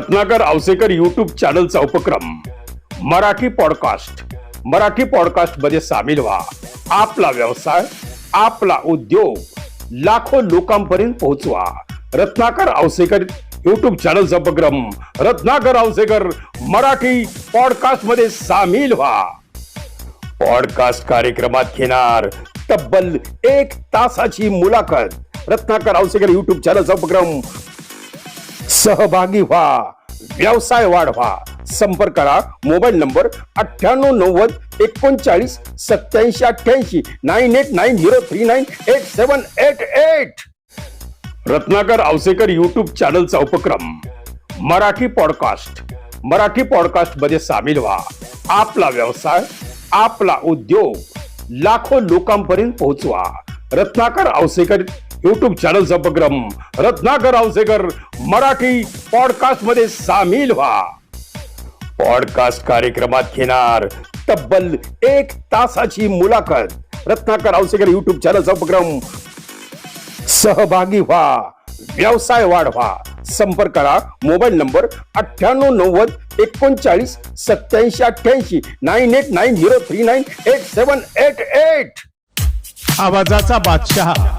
Ratnakar Awasekar YouTube चॅनलचा उपक्रम. Marathi podcast Marathi पॉडकास्टमध्ये सामील व्हा. आपला व्यवसाय आपला उद्योग लाखो लोकांपर्यंत पोहोचवा. रत्नाकर आवसेकर युट्यूब चॅनलचा उपक्रम. रत्नाकर आवसेकर मराठी पॉडकास्टमध्ये सामील व्हा. पॉडकास्ट कार्यक्रमात घेणार तब्बल एक तासाची मुलाखत. रत्नाकर आवसेकर युट्यूब चॅनलचा उपक्रम. सहभागी व्हा. व्यवसाय वाढवा. संपर्क करा. मोबाईल नंबर अठ्ठ्याण्णव नव्वद एकोणचाळीस सत्याऐंशी अठ्ठ्याऐंशी nine eight nine zero three nine eight seven eight eight. Ratnakar Awasekar YouTube चॅनलचा उपक्रम. मराठी पॉडकास्ट मराठी पॉडकास्टमध्ये सामील व्हा. आपला व्यवसाय आपला उद्योग लाखो लोकांपर्यंत पोहोचवा. रत्नाकर आवसेकर युट्यूब चॅनलचा उपक्रम रत्नाकर आवसेकर मराठी पॉडकास्टमध्ये सामील व्हा. पॉडकास्ट कार्यक्रमात घेणार तब्बल एक तासाची मुलाखत रत्नाकर आवसेकर युट्यूब चॅनलचा उपक्रम. सहभागी व्हा व्यवसाय वाढवा. संपर्क करा मोबाईल नंबर अठ्ठ्याण्णव नव्वद एकोणचाळीस सत्याऐंशी अठ्ठ्याऐंशी nine eight nine zero three nine eight seven eight eight. आवाजाचा बादशहा.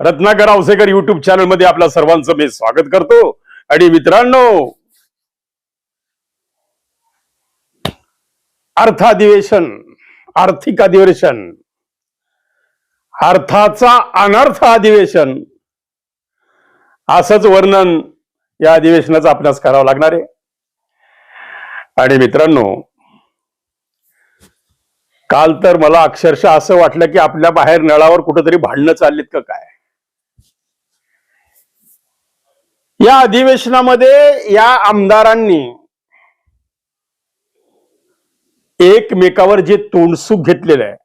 Ratnakar Awasekar YouTube चॅनलमध्ये आपल्या सर्वांचं मी स्वागत करतो. आणि मित्रांनो अर्थाधिवेशन आर्थिक अधिवेशन अर्थाचा अनर्थ अधिवेशन असंच वर्णन या अधिवेशनाचा अभ्यास करावं लागणार आहे. आणि मित्रांनो काल तर मला अक्षरशः असं वाटलं की आपल्या बाहेर नळावर कुठंतरी भांडणं चाललीत का काय? या अधिवेशनामध्ये या आमदारांनी एकमेकावर जे तोंडसुख घेतलेलं आहे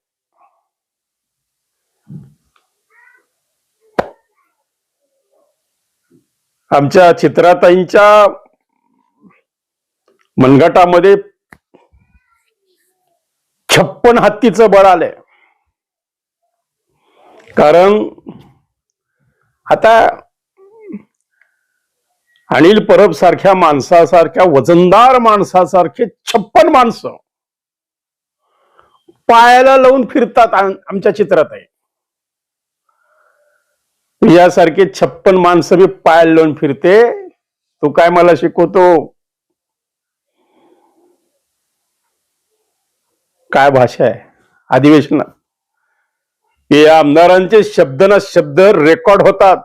आमच्या चित्राताईंच्या मनगटामध्ये छप्पन हत्तीचं बळ आलंय. कारण आता अनिल परब सारख्या माणसासारख्या वजनदार माणसासारखे छप्पन माणसं पायाला लावून फिरतात आमच्या चित्रात आहे. यासारखे छप्पन माणसं मी पायाला लावून फिरते. तू काय मला शिकवतो? काय भाषा आहे? अधिवेशनात. या आमदारांचे शब्द ना शब्द रेकॉर्ड होतात.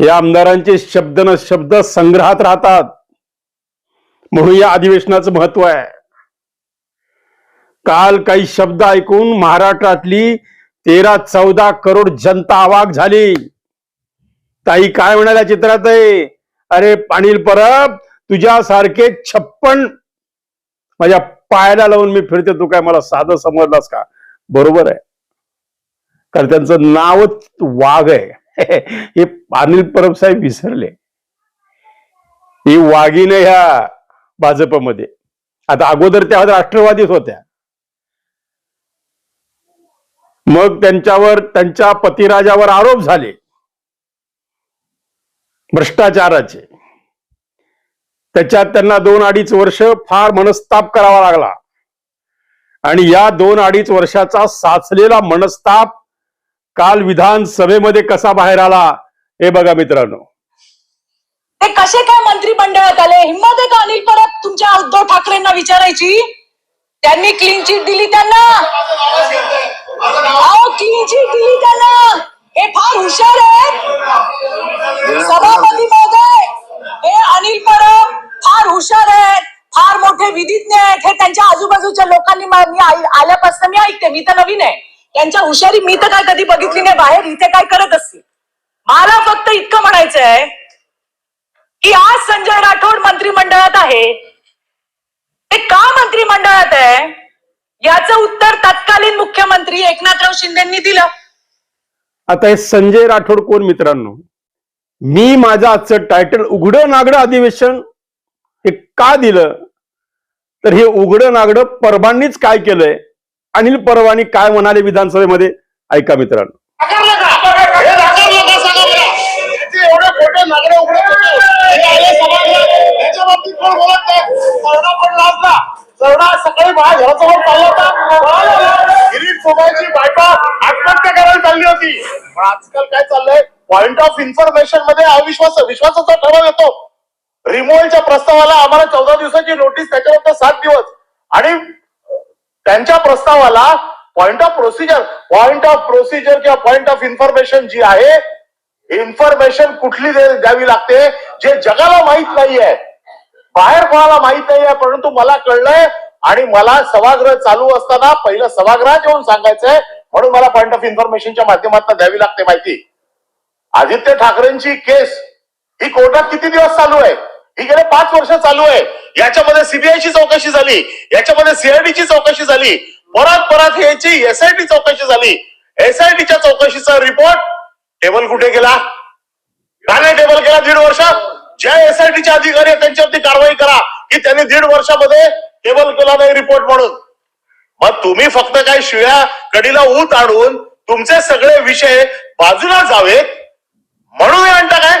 या आमदारांचे शब्द न शब्द संग्रहात राहतात. म्हणून या अधिवेशनाचं महत्त्व आहे. काल काही शब्द ऐकून महाराष्ट्रातली तेरा चौदा करोड जनता आवाक झाली. ताई काय म्हणाल्या चित्रात आहे? अरे अनिल परब तुझ्यासारखे छप्पन माझ्या पायाला लावून मी फिरते तू काय मला साधं समजलास का? बरोबर आहे. कारण त्यांचं नावच वाघ आहे. हे अनिल परब साहेब विसरले. ही वाघीने ह्या भाजपमध्ये. आता अगोदर त्या राष्ट्रवादीच होत्या. मग त्यांच्यावर त्यांच्या पतिराजावर आरोप झाले. भ्रष्टाचाराचे. त्याच्यात त्यांना दोन अडीच वर्ष फार मनस्ताप करावा लागला. आणि या दोन अडीच वर्षाचा साचलेला मनस्ताप काल विधानसभेमध्ये कसा बाहेर आला हे बघा मित्रांनो. ते कसे काय मंत्रिमंडळात आले हिंमत आहे का अनिल परब तुमच्या उद्धव ठाकरेंना विचारायची? त्यांनी क्लीन चिट दिली त्यांना. अहो क्लीन चिट दिली त्यांना. हे फार हुशार आहेत सभापती महोदय हे अनिल परब फार हुशार आहेत फार मोठे विधिज्ञ आहेत. हे त्यांच्या आजूबाजूच्या लोकांनी मी आल्यापासून मी ऐकते मी तर नवीन आहे. त्यांच्या हुशारी मी तर काय कधी बघितली नाही बाहेर इथे काय करत असतील? मला फक्त इतकं म्हणायचं आहे की आज संजय राठोड मंत्रिमंडळात आहे. ते का मंत्रिमंडळात आहे? याचं उत्तर तत्कालीन मुख्यमंत्री एकनाथराव शिंदेनी दिलं. आता हे संजय राठोड कोण मित्रांनो? मी माझं आजचं टायटल उघडं नागडं अधिवेशन हे का दिलं? तर हे उघडं नागडं परबांनीच काय केलंय? अनिल परवानी काय म्हणाले विधानसभेमध्ये ऐका मित्रांनो एवढे खोटे नागडे उघडे बाबतीत कोण बोलत नाही. सरडा लाजला. सरडा सकाळी माझ्या घरासमोर चालला होता. पळाला. किरीट सोबायची बायका आत्महत्या करायला चालली होती पण आजकाल काय चाललंय पॉइंट ऑफ इन्फॉर्मेशनमध्ये अविश्वास विश्वासाचा ठराव येतो रिमोव्हलच्या प्रस्तावाला आम्हाला चौदा दिवसाची नोटीस त्याच्यानंतर सात दिवस आणि त्यांच्या प्रस्तावाला point of procedure point of procedure किंवा पॉइंट ऑफ इन्फॉर्मेशन जी आहे इन्फॉर्मेशन कुठली द्यावी लागते जे जगाला माहीत नाहीये. बाहेर कोणाला माहीत नाहीये परंतु मला कळलंय आणि मला सभागृह चालू असताना पहिलं सभागृहात येऊन सांगायचंय म्हणून मला पॉइंट ऑफ इन्फॉर्मेशनच्या माध्यमातून द्यावी लागते माहिती. आदित्य ठाकरेंची केस ही कोर्टात किती दिवस चालू आहे? ही गेले पाच वर्ष चालू आहे. याच्यामध्ये सीबीआयची चौकशी झाली. याच्यामध्ये सीआयडीची चौकशी झाली. परत परत याची एसआयटी चौकशी झाली. एसआयटीच्या चौकशीचा रिपोर्ट टेबल कुठे गेला? का नाही टेबल केला दीड वर्ष ज्या एसआयटीचे अधिकारी आहेत त्यांच्यावरती कारवाई करा. की त्यांनी दीड वर्षामध्ये टेबल केला नाही रिपोर्ट म्हणून. मग तुम्ही फक्त काही शिव्या कडीला ऊत आणून तुमचे सगळे विषय बाजूला जावेत. म्हणून हे म्हणता काय?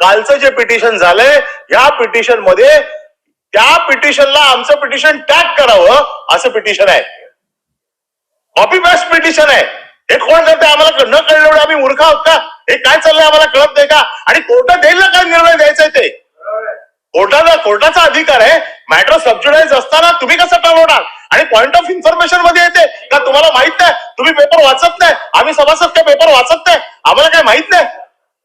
कालचं जे पिटिशन झालंय या पिटिशनमध्ये त्या पिटिशनला आमचं पिटिशन टॅग करावं असं पिटिशन आहे. कॉपी पेस्ट पिटिशन आहे. हे कोण करते आम्हाला न कळलं एवढं आम्ही मूर्ख आहोत का? हे काय चाललंय आम्हाला कळत नाही का? आणि कोर्टात देईल ना काय निर्णय द्यायचा आहे ते? कोर्टाचा कोर्टाचा अधिकार आहे. मॅटर सबज्युडाइज असताना तुम्ही कसं ठरवणार आणि पॉइंट ऑफ इन्फॉर्मेशनमध्ये येते का? तुम्हाला माहीत नाही. तुम्ही पेपर वाचत नाही. आम्ही सभासद काय पेपर वाचत नाही? आम्हाला काय माहीत नाही?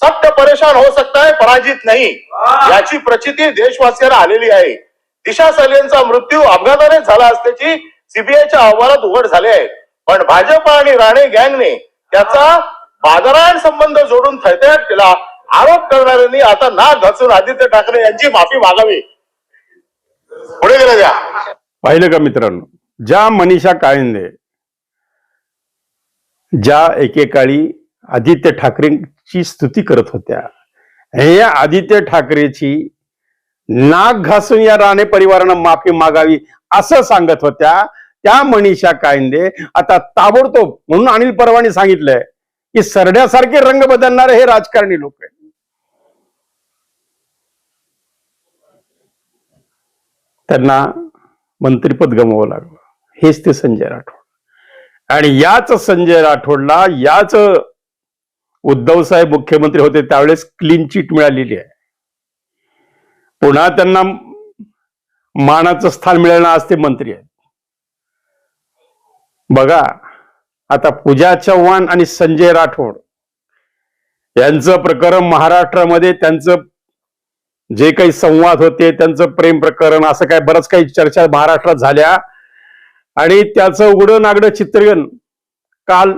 सत्य परेशान हो सकता है पराजित नाही. याची प्रचिती देशवासियांना आलेली आहे. दिशा सलेंचा मृत्यू अपघाताने झाला असल्याची सीबीआयच्या अहवालात उघड झाले आहे. पण भाजप आणि राणे गँगने त्याचा बाजारात संबंध जोडून थैतयार केला. आरोप करणाऱ्यांनी आता नाक घासून आदित्य ठाकरे यांची माफी मागावी. पुढे गेलं द्या. पाहिलं का मित्रांनो? ज्या मनीषा काळिंदे ज्या एकेकाळी आदित्य ची स्तुती करत होत्या. हे आदित्य ठाकरेची नाक घासून या राणे परिवारानं माफी मागावी असं सांगत होत्या. त्या मनीषा कायंदे आता ताबडतोब म्हणून अनिल परवानी सांगितलंय की सरड्यासारखे रंग बदलणारे हे राजकारणी लोक आहेत. त्यांना मंत्रीपद गमवावं लागलं. हेच ते संजय राठोड. आणि याच संजय राठोडला याच उद्धव साहेब मुख्यमंत्री होते त्यावेळेस क्लीन चिट मिळालेली आहे. पुन्हा त्यांना मानाचं स्थान मिळालं आज ते मंत्री आहेत. बघा आता पूजा चव्हाण आणि संजय राठोड यांचं प्रकरण महाराष्ट्रामध्ये त्यांचं जे काही संवाद होते त्यांचं प्रेम प्रकरण असं काय बरंच काही चर्चा महाराष्ट्रात झाल्या. आणि त्याचं उघडं नागडं चित्रण काल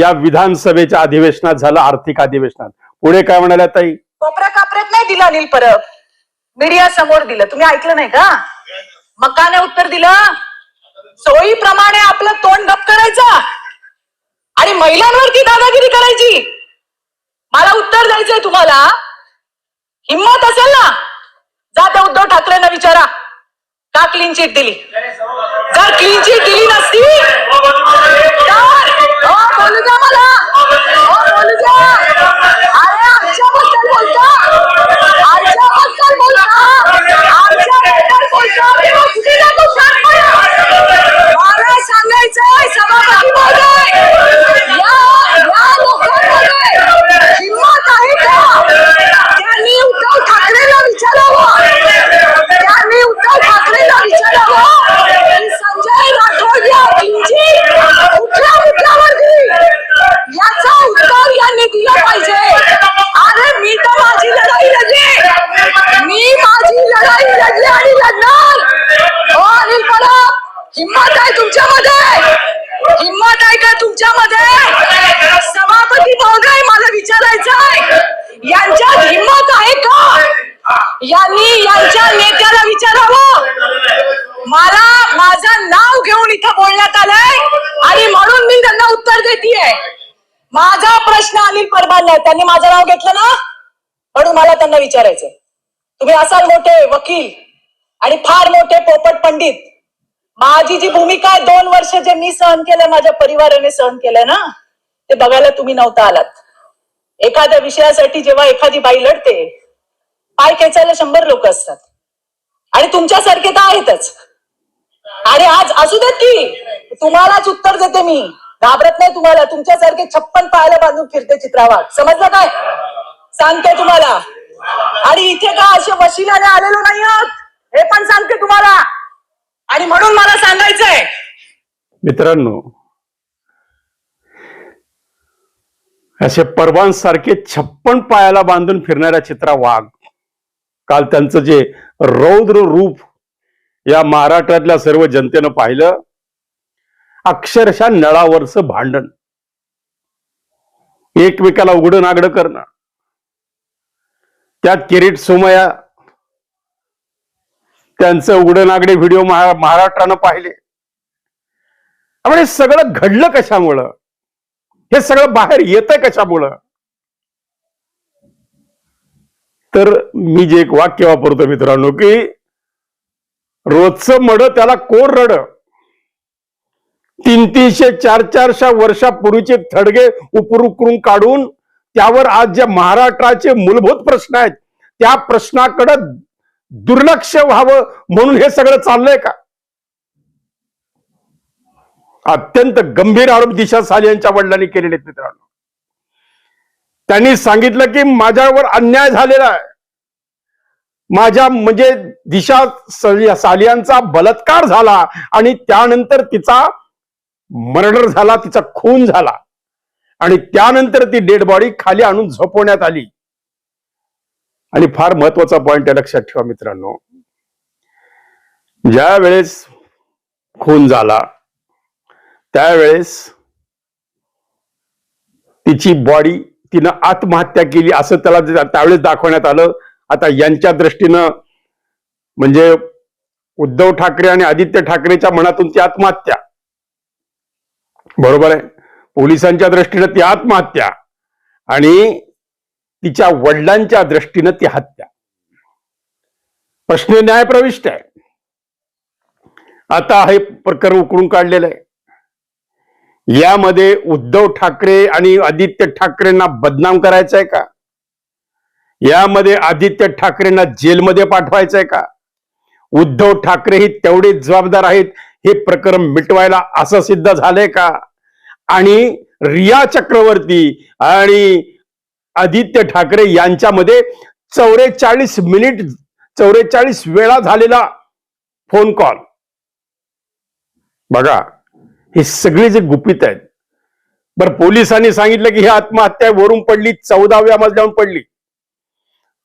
या विधानसभेच्या अधिवेशनात झालं आर्थिक अधिवेशनात. पुढे काय म्हणाल्या ताई? कोपरा कापऱ्यात नाही दिला अनिल परब. मीडिया समोर दिलं. तुम्ही ऐकलं नाही का? मकाने उत्तर दिलं. सोयीप्रमाणे आपलं तोंड गप करायचं. आणि महिलांवरती दादागिरी करायची. मला उत्तर द्यायचंय तुम्हाला. हिम्मत असेल ना? जा त्या उद्धव ठाकरेंना विचारा. का क्लीन चिट दिली? जर क्लीन चिट दिली नसती विचारावं त्यांनी उद्धव ठाकरेला विचारावं की संजय राठोड या किंची कुठल्या मुद्द्यावरती याचा उत्तर यांनी दिलं पाहिजे अरे मी तर माझी लढाई लढली मी माझी लढाई लढली आणि लढणार हो अनिल परब हिंमत आहे तुमच्यामध्ये हिंमत आहे का तुमच्यामध्ये सभापती महोदय मला विचारायचं आहे यांच्यात हिंमत आहे का यांनी यांच्या नेत्याला विचारावं मला माझं नाव घेऊन इथं बोलण्यात आलंय आणि म्हणून मी त्यांना उत्तर देतीये माझा प्रश्न अनिल त्यांनी माझं नाव घेतलं ना? म्हणून मला त्यांना विचारायचंय तुम्ही असाल मोठे वकील आणि फार मोठे पोपट पंडित. माझी जी भूमिका आहे दोन वर्ष जे मी सहन केलं माझ्या परिवाराने सहन केलंय ना ते बघायला तुम्ही नव्हता आलात. एखाद्या विषयासाठी जेव्हा एखादी बाई लढते पाय खेचायला शंभर लोक असतात. आणि तुमच्यासारखे तर आहेतच. आणि आज असू देत की तुम्हालाच उत्तर देते मी. घाबरत नाही तुम्हाला. तुमच्यासारखे छप्पन पायाला बांधून फिरते चित्रावाग समजलं काय? सांगते तुम्हाला. आणि इथे का असे वशिलाने आलेलो नाही आहोत हे पण सांगते तुम्हाला. आणि म्हणून मला सांगायचंय. मित्रांनो असे परवांसारखे छप्पन पायाला बांधून फिरणाऱ्या चित्रा वाघ काल त्यांचं जे रौद्र रूप या महाराष्ट्रातल्या सर्व जनतेनं पाहिलं अक्षरशः नळावरचं भांडण. एकमेकाला उघडं नागडं करणं. त्यात किरीट सोमया त्यांचं उघडं नागडे व्हिडिओ महाराष्ट्रानं पाहिले. आपण हे सगळं घडलं कशामुळं? हे सगळं बाहेर येतंय कशामुळं? तर मी जे एक वाक्य वापरतो मित्रांनो की रोजचं मड त्याला कोर रड. तीन तीनशे चार चारशा वर्षापूर्वीचे थडगे उपरुकरून काढून त्यावर आज जे महाराष्ट्राचे मूलभूत प्रश्न आहेत त्या प्रश्नाकडे दुर्लक्ष व्हावं म्हणून हे सगळं चाललंय का? अत्यंत गंभीर आरोप दिशा साली यांच्या वडिलांनी केलेले आहेत मित्रांनो. त्यांनी सांगितलं की माझ्यावर अन्याय झालेला आहे. माझ्या म्हणजे दिशा स- सालियांचा बलात्कार झाला आणि त्यानंतर तिचा मर्डर झाला तिचा खून झाला. आणि त्यानंतर ती डेड बॉडी खाली आणून झोपवण्यात आली. आणि फार महत्त्वाचा पॉइंट आहे लक्षात ठेवा मित्रांनो. ज्या वेळेस खून झाला त्यावेळेस तिची बॉडी तिनं आत्महत्या केली असं त्याला त्यावेळेस दाखवण्यात आलं. आता यांच्या दृष्टीनं म्हणजे उद्धव ठाकरे आणि आदित्य ठाकरेच्या मनातून ती आत्महत्या. बरोबर आहे. पोलिसांच्या दृष्टीनं ती आत्महत्या आणि तिच्या वडिलांच्या दृष्टीनं ती हत्या. प्रश्न न्यायप्रविष्ट आहे. आता हे प्रकरण उकळून काढलेलं आहे. यामध्ये उद्धव ठाकरे आणि आदित्य ठाकरेंना बदनाम करायचं आहे का? यामध्ये आदित्य ठाकरेंना जेलमध्ये पाठवायचं आहे का? उद्धव ठाकरे ही तेवढेच जबाबदार आहेत. हे प्रकरण मिटवायला असं सिद्ध झालंय का? आणि रिया चक्रवर्ती आणि आदित्य ठाकरे यांच्यामध्ये चौवेचाळीस मिनिट चौवेचाळीस वेळा झालेला फोन कॉल बघा हे सगळे जे गुपित आहेत बरं पोलिसांनी सांगितलं की ही आत्महत्या वरून पडली चौदाव्या मजल्यावर पडली.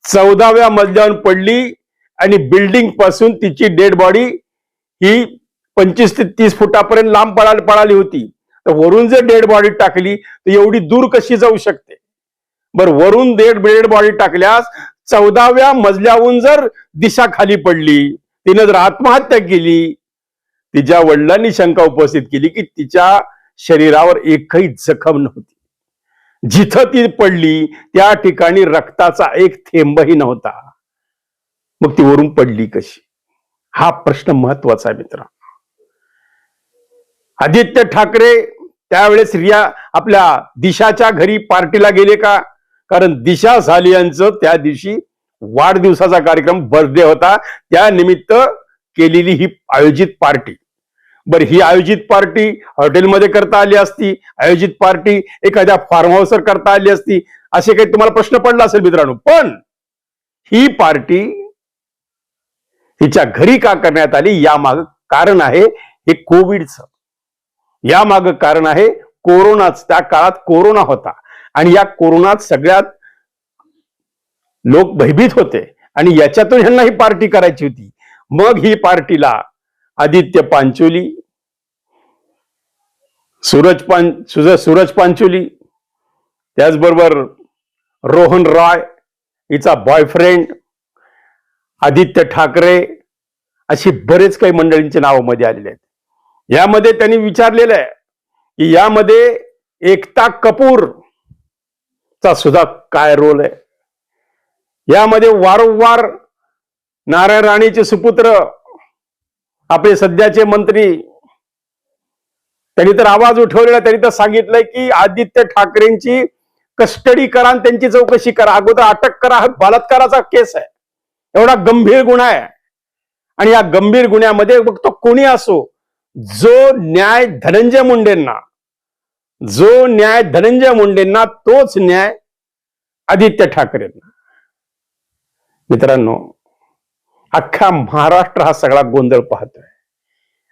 चौदाव्या मजल्यावर पडली आणि बिल्डिंगपासून तिची डेड बॉडी ही पंचवीस ते तीस फुटापर्यंत लांब पळाली पळाली होती. तर वरून जर डेड बॉडी टाकली तर एवढी दूर कशी जाऊ शकते? बर वरून डेड डेड बॉडी टाकल्यास चौदाव्या मजल्याहून जर दिशा खाली पडली तिनं जर आत्महत्या केली तिच्या वडिलांनी शंका उपस्थित केली की तिच्या शरीरावर एकही जखम नव्हती. जिथं ती पडली त्या ठिकाणी रक्ताचा एक थेंबही नव्हता. मग ती वरून पडली कशी? हा प्रश्न महत्त्वाचा आहे मित्र आदित्य ठाकरे त्यावेळेस रिया आपल्या दिशाच्या घरी पार्टीला गेले का? कारण दिशा सालियांचं त्या दिवशी वाढदिवसाचा कार्यक्रम बर्थडे होता. त्या निमित्त केलेली ही आयोजित पार्टी. बर ही आयोजित पार्टी हॉटेलमध्ये करता आली असती. आयोजित पार्टी एखाद्या फार्म हाऊसवर करता आली असती. असे काही तुम्हाला प्रश्न पडला असेल मित्रांनो. पण ही पार्टी हिच्या घरी का करण्यात आली? यामाग कारण आहे हे कोविडचं. यामाग कारण आहे कोरोनाच. त्या काळात कोरोना होता. आणि या कोरोनात सगळ्यात लोक भयभीत होते. आणि याच्यातून ह्यांना ही पार्टी करायची होती. मग ही पार्टीला आदित्य पांचोली सूरज पान सुज- सूरज पांचोली त्याचबरोबर रोहन रॉय हिचा बॉयफ्रेंड आदित्य ठाकरे अशी बरेच काही मंडळींची नावं मध्ये आलेले आहेत. यामध्ये त्यांनी विचारलेलं आहे की यामध्ये एकता कपूर चा सुद्धा काय रोल आहे? यामध्ये वारंवार नारायण राणेचे सुपुत्र आपले सध्याचे मंत्री त्यांनी तर आवाज उठवलेला त्यांनी तर सांगितलंय की आदित्य ठाकरेंची कस्टडी करा आणि त्यांची चौकशी करा. अगोदर अटक करा. हा बलात्काराचा केस आहे. एवढा गंभीर गुन्हा आहे. आणि या गंभीर गुन्ह्यामध्ये मग तो कोणी असो जो न्याय धनंजय मुंडेंना जो न्याय धनंजय मुंडेंना तोच न्याय आदित्य ठाकरेंना. मित्रांनो अख्खा महाराष्ट्र हा सगळा गोंधळ पाहतोय.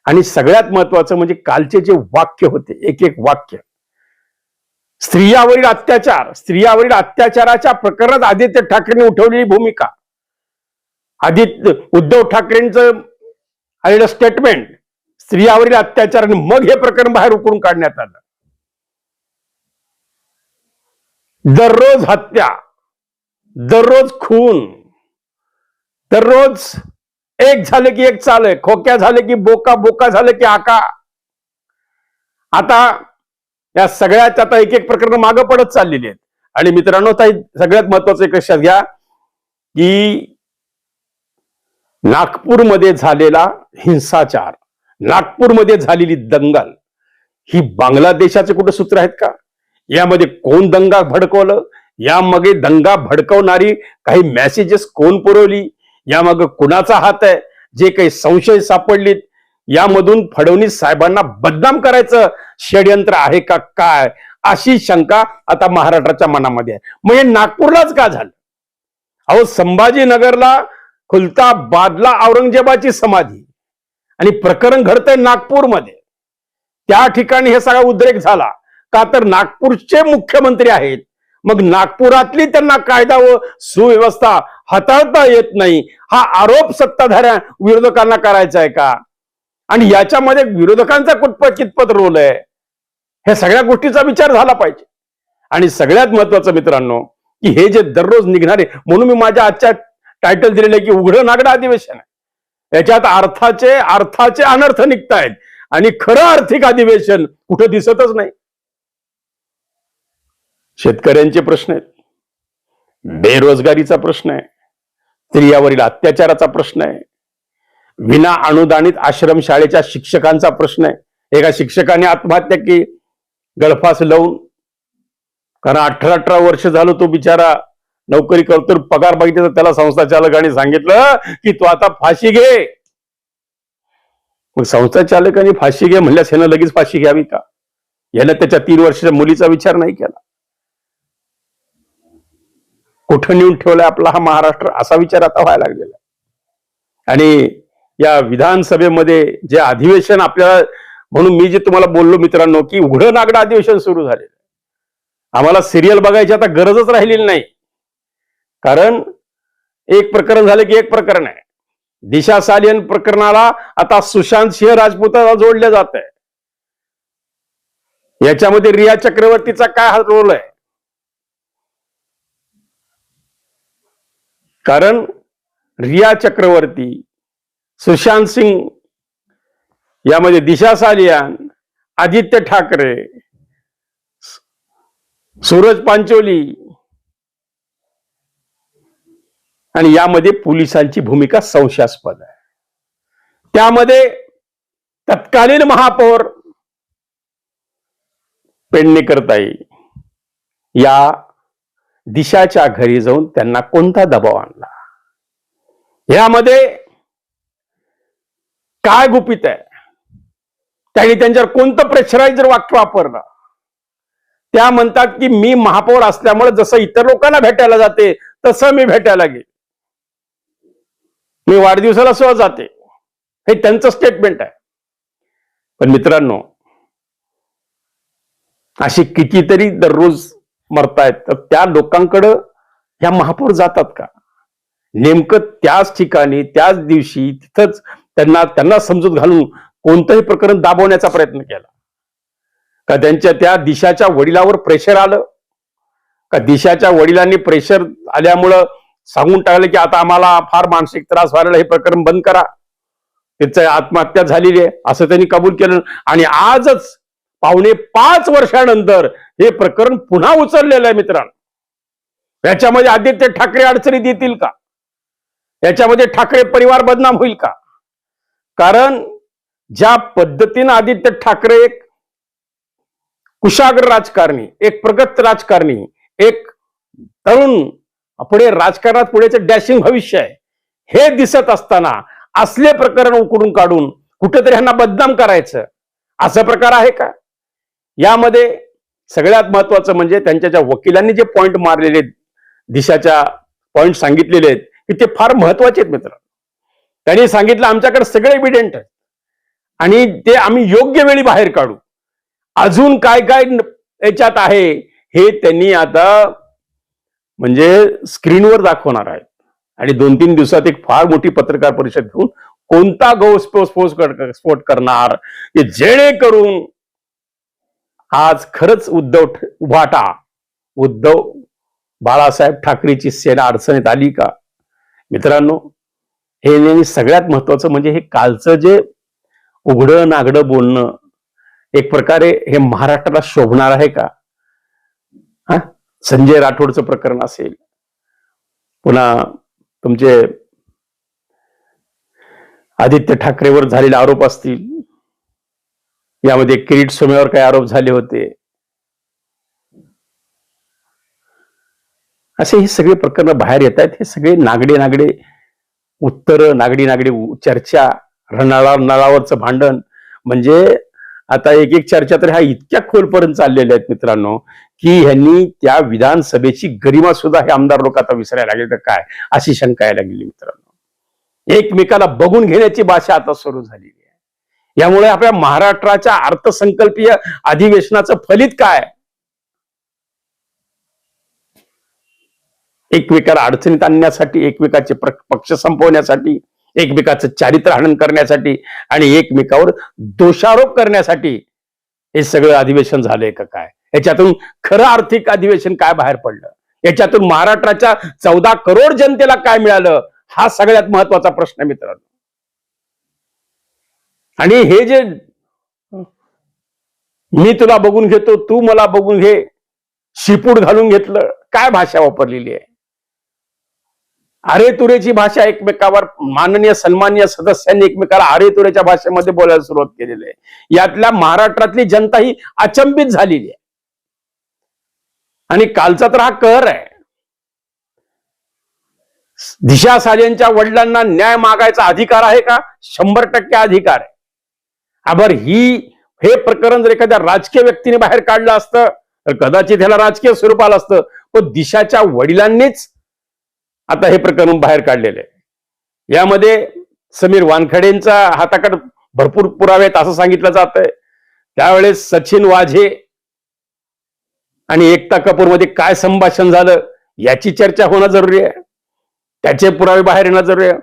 आणि सगळ्यात महत्वाचं म्हणजे कालचे जे वाक्य होते एक एक वाक्य. स्त्रियावरील अत्याचार स्त्रियावरील अत्याचाराच्या प्रकरणात आदित्य ठाकरेंनी उठवलेली भूमिका. आदित्य उद्धव ठाकरेंचं आलेलं स्टेटमेंट स्त्रियावरील अत्याचार आणि मग हे प्रकरण बाहेर उकडून काढण्यात आलं. दररोज हत्या दररोज खून दररोज एक झालं की एक चालय खोक्या झाले की बोका बोका झालं की आका. आता या सगळ्यात आता एक एक प्रकरण मागं पडत चाललेली आहेत. आणि मित्रांनो ताई सगळ्यात महत्वाचं एक लक्षात घ्या की नागपूरमध्ये झालेला हिंसाचार. नागपूरमध्ये झालेली दंगल. ही बांगलादेशाचे कुठं सूत्र आहेत का? यामध्ये कोण दंगा भडकवलं? यामागे दंगा भडकवणारी काही मेसेजेस कोण पुरवली? यामागे कुणाचा हात आहे? जे काही संशय सापडलीत? यामधून फडणवीस साहेबांना बदनाम करायचं षडयंत्र आहे का काय? अशी शंका आता महाराष्ट्राच्या मनामध्ये आहे. मग हे नागपूरलाच का झालं? अहो संभाजीनगरला खुलताबादला औरंगजेबाची समाधी. आणि प्रकरण घडतंय नागपूरमध्ये. त्या ठिकाणी हे सगळा उद्रेक झाला. का तर नागपूरचे मुख्यमंत्री आहेत. मग नागपुरातली त्यांना कायदा व सुव्यवस्था हाताळता येत नाही. हा आरोप सत्ताधाऱ्या विरोधकांना करायचा आहे का? आणि याच्यामध्ये विरोधकांचा कुठपत कितपत रोल आहे? हे सगळ्या गोष्टीचा विचार झाला पाहिजे. आणि सगळ्यात महत्वाचं मित्रांनो की हे जे दररोज निघणारे म्हणून मी माझ्या आजच्या टायटल दिलेलं आहे की उघडं नागडं अधिवेशन आहे. याच्यात अर्थाचे अर्थाचे अनर्थ निघतायत. आणि खरं आर्थिक अधिवेशन कुठं दिसतच नाही. शेतकऱ्यांचे प्रश्न आहेत. बेरोजगारीचा प्रश्न आहे. स्त्रियावरील अत्याचाराचा प्रश्न आहे. विना अनुदानित आश्रम शाळेच्या शिक्षकांचा प्रश्न आहे. एका शिक्षकाने आत्महत्या की गळफास लावून. कारण अठरा अठरा वर्ष झालो तो बिचारा नोकरी करतो तर पगार बघितले तर त्याला संस्था चालकाने सांगितलं की तू आता फाशी घे. मग संस्था चालकाने फाशी घे म्हणल्यास ह्यानं लगेच फाशी घ्यावी का? यानं त्याच्या तीन वर्षाच्या मुलीचा विचार नाही केला. कुठं नेऊन ठेवलाय आपला हा महाराष्ट्र? असा विचार आता व्हायला लागलेला आणि या विधानसभेमध्ये जे अधिवेशन आपल्याला म्हणून मी जे तुम्हाला बोललो मित्रांनो की उघडं नागडं अधिवेशन सुरू झालेलं आम्हाला सिरियल बघायची आता गरजच राहिलेली नाही. कारण एक प्रकरण झालं की एक प्रकरण आहे. दिशा सालियन प्रकरणाला आता सुशांत सिंह राजपूताला जोडलं जात आहे. याच्यामध्ये रिया चक्रवर्तीचा काय हा रोल आहे? कारण रिया चक्रवर्ती सुशांत सिंग यामध्ये दिशा सालियान आदित्य ठाकरे सूरज पांचोली आणि यामध्ये पोलिसांची भूमिका संशयास्पद आहे. त्यामध्ये तत्कालीन महापौर पेडणेकरताई या दिशाच्या घरी जाऊन त्यांना कोणता दबाव आणला? यामध्ये काय गुपित आहे? त्यांनी त्यांच्यावर कोणतं प्रेशरायझर वाक्य वापरलं? त्या म्हणतात की मी महापौर असल्यामुळे जसं इतर लोकांना भेटायला जाते तसं मी भेटायला गेले. मी वाढदिवसाला सहज जाते. हे त्यांचं स्टेटमेंट आहे. पण मित्रांनो अशी कितीतरी दररोज मरतायत तर त्या लोकांकडं ह्या महापौर जातात का? नेमकं त्याच ठिकाणी त्याच दिवशी तिथंच त्यांना त्यांना समजूत घालून कोणतंही प्रकरण दाबवण्याचा प्रयत्न केला. का त्यांच्या त्या दिशाच्या वडिलावर प्रेशर आलं? का दिशाच्या वडिलांनी प्रेशर आल्यामुळं सांगून टाकलं की आता आम्हाला फार मानसिक त्रास व्हायला हे प्रकरण बंद करा. त्याचं आत्महत्या झालेली आहे असं त्यांनी कबूल केलं. आणि आजच पावणे पाच वर्षानंतर हे प्रकरण पुन्हा उचललेलं आहे मित्रांनो. याच्यामध्ये आदित्य ठाकरे अडचणीत येतील का? याच्यामध्ये ठाकरे परिवार बदनाम होईल का? कारण ज्या पद्धतीनं आदित्य ठाकरे एक कुशाग्र राजकारणी एक प्रगत राजकारणी एक तरुण पुढे राजकारणात पुढेचं डॅशिंग भविष्य आहे हे दिसत असताना असले प्रकरण उकडून काढून कुठेतरी ह्यांना बदनाम करायचं असा प्रकार आहे का? यामध्ये सगळ्यात महत्वाचं म्हणजे त्यांच्या ज्या वकिलांनी जे पॉईंट मारलेले आहेत, दिशाच्या पॉईंट सांगितलेले आहेत की ते फार महत्त्वाचे आहेत मित्र. त्यांनी सांगितलं आमच्याकडे सगळे एव्हिडेंट आहेत. आणि ते आम्ही योग्य वेळी बाहेर काढू. अजून काय काय याच्यात आहे हे त्यांनी आता म्हणजे स्क्रीनवर दाखवणार आहेत. आणि दोन तीन दिवसात एक फार मोठी पत्रकार परिषद घेऊन कोणता गौस्फोट स्फोट करणार? जेणेकरून आज खरंच उद्धव उभाटा उद्धव बाळासाहेब ठाकरेची सेना अडचणीत आली का? मित्रांनो हे नेहमी सगळ्यात महत्वाचं म्हणजे हे कालचं जे उघडं नागडं बोलणं एक प्रकारे हे महाराष्ट्राला शोभणार आहे का? हा? संजय राठोडचं प्रकरण असेल पुन्हा तुमचे आदित्य ठाकरेवर झालेले आरोप असतील यामध्ये किरीट सोमेवर काही आरोप झाले होते. असे हे सगळे प्रकरण बाहेर येत आहेत हे सगळे नागडे नागडे उत्तर नागडी नागडी चर्चा रणाळा नळावरचं भांडण. म्हणजे आता एक एक चर्चा तर ह्या इतक्या खोलपर्यंत चाललेल्या आहेत मित्रांनो की ह्यांनी त्या विधानसभेची गरिमा सुद्धा हे आमदार लोक आता विसरायला लागले. तर काय? अशी शंका यायला गेली मित्रांनो. एकमेकाला बघून घेण्याची भाषा आता सुरू झालेली आहे. यामुळे आपल्या महाराष्ट्राच्या अर्थसंकल्पीय अधिवेशनाचं फलित काय? एकमेकाला अडचणीत आणण्यासाठी एकमेकाचे प्र- पक्ष संपवण्यासाठी एकमेकाचं चारित्र हनन करण्यासाठी आणि एकमेकावर दोषारोप करण्यासाठी हे सगळं अधिवेशन झालंय का काय? याच्यातून खरं आर्थिक अधिवेशन काय बाहेर पडलं? याच्यातून महाराष्ट्राच्या चौदा करोड जनतेला काय मिळालं? हा सगळ्यात महत्त्वाचा प्रश्न आहे मित्रांनो. आणि हे जे मी तुला बघून घेतो तू मला बघून घे शिपूड घालून घेतलं काय भाषा वापरलेली आहे? अरे तुरेची भाषा एकमेकावर माननीय सन्मान्य सदस्यांनी एकमेकाला अरे तुरेच्या भाषेमध्ये बोलायला सुरुवात केलेली आहे. यातल्या महाराष्ट्रातली जनता ही अचंबित झालेली आहे. आणि कालचा तर हा कहर आहे. दिशा साजेंच्या वडिलांना न्याय मागायचा अधिकार आहे का? शंभर टक्के अधिकार आहे. आबर ही हे प्रकरण जर एखाद्या राजकीय व्यक्तीने बाहेर काढलं असतं तर कदाचित ह्याला राजकीय स्वरूप आलं असतं. पण दिशाच्या वडिलांनीच आता हे प्रकरण बाहेर काढलेलं आहे. यामध्ये समीर वानखडेंचा हाताकड भरपूर पुरावे आहेत असं सांगितलं जात आहे त्यावेळेस सचिन वाझे आणि एकता कपूरमध्ये काय संभाषण झालं याची चर्चा होणं जरुरी आहे. त्याचे पुरावे बाहेर येणं जरुरी आहे.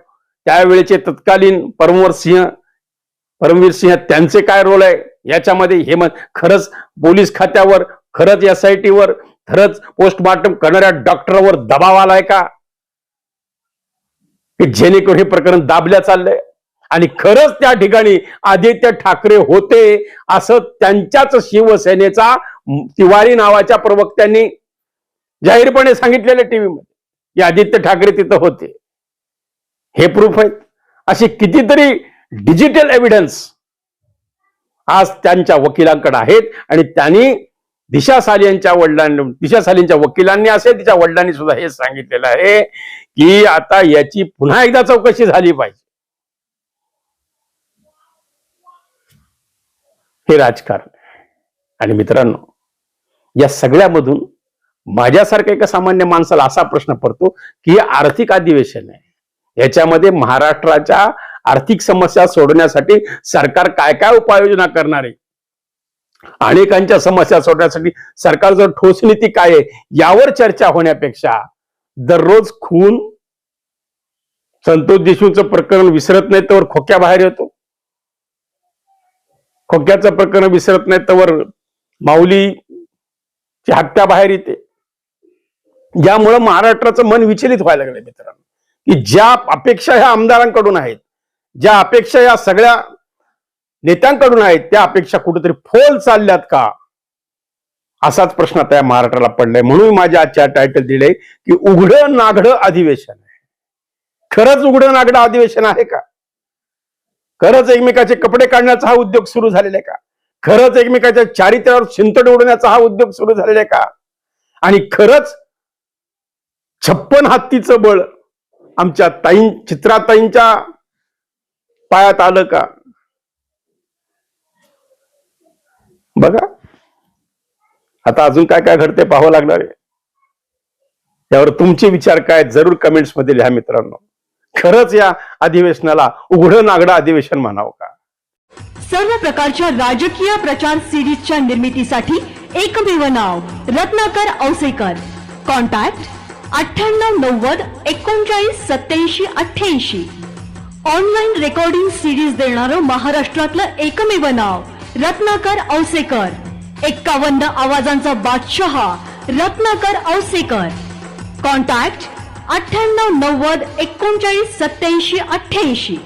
त्यावेळेचे तत्कालीन परमवीर सिंह परमवीर सिंह त्यांचे काय रोल आहे? याच्यामध्ये हे मग खरंच पोलीस खात्यावर खरंच एस आय टीवर खरंच पोस्टमार्टम करणाऱ्या डॉक्टरवर दबाव आलाय का? की जेणेकरून हे प्रकरण दाबल्या चाललंय. आणि खरंच त्या ठिकाणी आदित्य ठाकरे होते असं त्यांच्याच शिवसेनेचा तिवारी नावाच्या प्रवक्त्यांनी जाहीरपणे सांगितलेलं टीव्हीमध्ये की आदित्य ठाकरे तिथं होते. हे प्रूफ आहेत. असे कितीतरी डिजिटल एव्हिडन्स आज त्यांच्या वकिलांकडे आहेत आणि त्यांनी दिशा सालींच्या वडिलांनी दिशा सालींच्या वकिलांनी असेल तिच्या वडिलांनी सुद्धा हे सांगितलेलं आहे की आता याची पुन्हा एकदा चौकशी झाली पाहिजे. हे राजकारण. आणि मित्रांनो या सगळ्यामधून माझ्यासारख्या एका सामान्य माणसाला असा प्रश्न पडतो की हे आर्थिक अधिवेशन आहे. याच्यामध्ये महाराष्ट्राच्या आर्थिक समस्या सोडवण्यासाठी सरकार काय काय उपाययोजना करणार आहे? अनेकांच्या समस्या सोडण्यासाठी सरकारचं ठोस नीती काय आहे यावर चर्चा होण्यापेक्षा दररोज खून संतोष देशमुखचं प्रकरण विसरत नाही तर खोक्या बाहेर येतो. खोक्याचं प्रकरण विसरत नाही तर माऊलीची हत्या बाहेर येते. यामुळं महाराष्ट्राचं मन विचलित व्हायला लागलं मित्रांनो. की ज्या अपेक्षा ह्या आमदारांकडून आहेत ज्या अपेक्षा या सगळ्या नेत्यांकडून आहेत त्या अपेक्षा कुठेतरी फोल चालल्यात का? असाच प्रश्न आता या महाराष्ट्राला पडलाय. म्हणून माझ्या आजच्या टायटल दिले की उघडं नागडं अधिवेशन आहे. खरंच उघडं नागडं अधिवेशन आहे का? खरंच एकमेकाचे कपडे काढण्याचा हा उद्योग सुरू झालेला आहे का? खरंच एकमेकाच्या चारित्र्यावर शिंतड उडवण्याचा हा उद्योग सुरू झालेला आहे का? आणि खरंच छप्पन हत्तीचं बळ आमच्या ताईं चित्राताईंच्या पायात आलं का? बघा. आता अजून काय काय घडते पाहावं लागणार आहे. त्यावर तुमचे विचार काय जरूर कमेंट्समध्ये लिहा मित्रांनो. खरंच या अधिवेशनाला उघडं नागडं अधिवेशन म्हणावं का? सर्व प्रकारच्या राजकीय प्रचार सिरीजच्या निर्मितीसाठी एकमेव नाव रत्नाकर औसेकर. कॉन्टॅक्ट अठ्ठ्याण्णव नव्वद एकोणचाळीस सत्याऐंशी अठ्ठ्याऐंशी. ऑनलाईन रेकॉर्डिंग सिरीज देणारं महाराष्ट्रातलं एकमेव नाव रत्नाकर औसेकर. एक्कावन्न आवाजांचा बादशहा रत्नाकर औसेकर. कॉन्टॅक्ट अठ्ठ्याण्णव नव्वद एकोणचाळीस सत्याऐंशी अठ्ठ्याऐंशी.